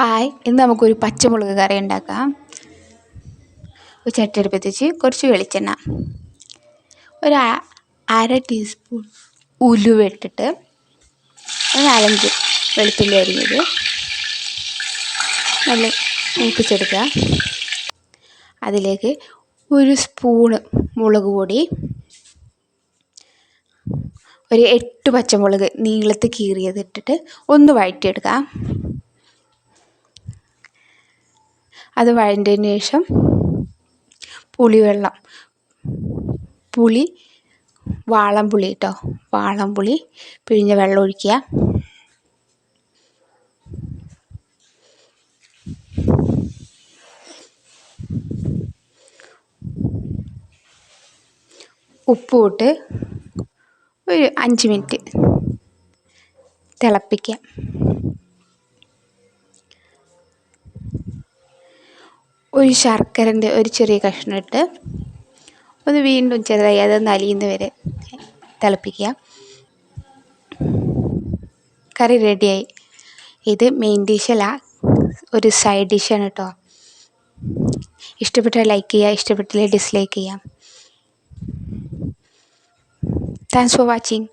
Hi ഇന്ന് നമുക്കൊരു പച്ചമുളക് കറി ഉണ്ടാക്കാം. ഒരു ചട്ടി അടുപ്പത്ത് വെച്ച് കുറച്ച് വെളിച്ചെണ്ണ. ഒരു അര ടീസ്പൂൺ ഉലുവ ഇട്ടിട്ട് ഒരു നാലഞ്ച് വെളുത്തുള്ളി അരിഞ്ഞത് നല്ല മൂപ്പിച്ചെടുക്കുക. അതിലേക്ക് ഒരു സ്പൂണ് മുളക് പൊടി ഒരു എട്ട് പച്ചമുളക് നീളത്ത് കീറിയത് ഇട്ടിട്ട് ഒന്ന് വഴറ്റിയെടുക്കുക അത് വഴണ്ടതിന് ശേഷം പുളിവെള്ളം. പുളി വാളംപുളി കേട്ടോ വാളംപുളി പിഴിഞ്ഞ വെള്ളം ഒഴിക്കുക. ഉപ്പ് ഇട്ട് ഒരു അഞ്ച് മിനിറ്റ് തിളപ്പിക്കുക. ഒരു ശർക്കരന്റെ ഒരു ചെറിയ കഷ്ണം ഇട്ട് ഒന്ന് വീണ്ടും ചെറുതായി അത് നലിയുന്ന വരെ തിളപ്പിക്കുക. കറി റെഡിയായി. ഇത് മെയിൻ ഡിഷല്ല ഒരു സൈഡ് ഡിഷാണ് കേട്ടോ ഇഷ്ടപ്പെട്ടാൽ ലൈക്ക് ചെയ്യുക ഇഷ്ടപ്പെട്ടില്ല ഡിസ്ലൈക്ക് ചെയ്യാം താങ്ക്സ് ഫോർ വാച്ചിങ്